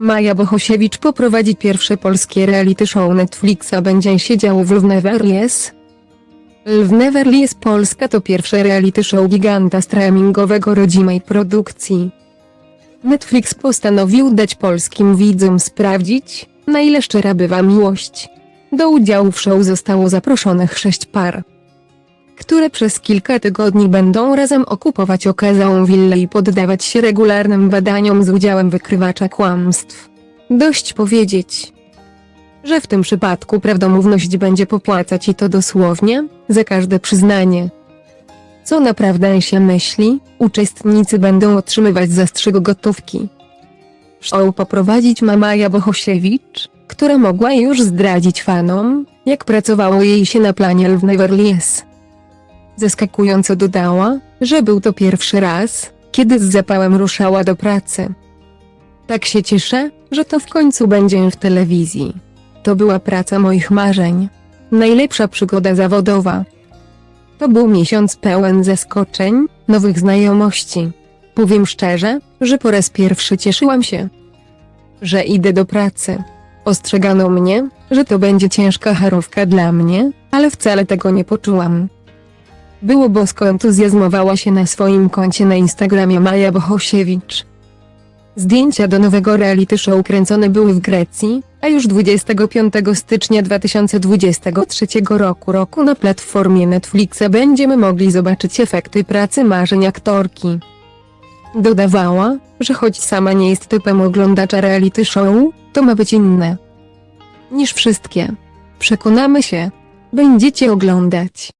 Maja Bohosiewicz poprowadzi pierwsze polskie reality show Netflixa będzie się działo w Lwneverlies. Lwneverlies Polska to pierwsze reality show giganta streamingowego rodzimej produkcji. Netflix postanowił dać polskim widzom sprawdzić, na ile szczera bywa miłość. Do udziału w show zostało zaproszonych sześć par, które przez kilka tygodni będą razem okupować okazałą willę i poddawać się regularnym badaniom z udziałem wykrywacza kłamstw. Dość powiedzieć, że w tym przypadku prawdomówność będzie popłacać i to dosłownie, za każde przyznanie. Co naprawdę się myśli, uczestnicy będą otrzymywać zastrzyk gotówki. Show poprowadzić ma Maja Bohosiewicz, która mogła już zdradzić fanom, jak pracowało jej się na planie Lwneverlies. Zaskakująco dodała, że był to pierwszy raz, kiedy z zapałem ruszała do pracy. Tak się cieszę, że to w końcu będzie w telewizji. To była praca moich marzeń. Najlepsza przygoda zawodowa. To był miesiąc pełen zaskoczeń, nowych znajomości. Powiem szczerze, że po raz pierwszy cieszyłam się, że idę do pracy. Ostrzegano mnie, że to będzie ciężka charówka dla mnie, ale wcale tego nie poczułam. Było bosko entuzjazmowała się na swoim koncie na Instagramie Maja Bohosiewicz. Zdjęcia do nowego reality show kręcone były w Grecji, a już 25 stycznia 2023 roku roku na platformie Netflixa będziemy mogli zobaczyć efekty pracy marzeń aktorki. Dodawała, że choć sama nie jest typem oglądacza reality show, to ma być inne niż wszystkie. Przekonamy się. Będziecie oglądać.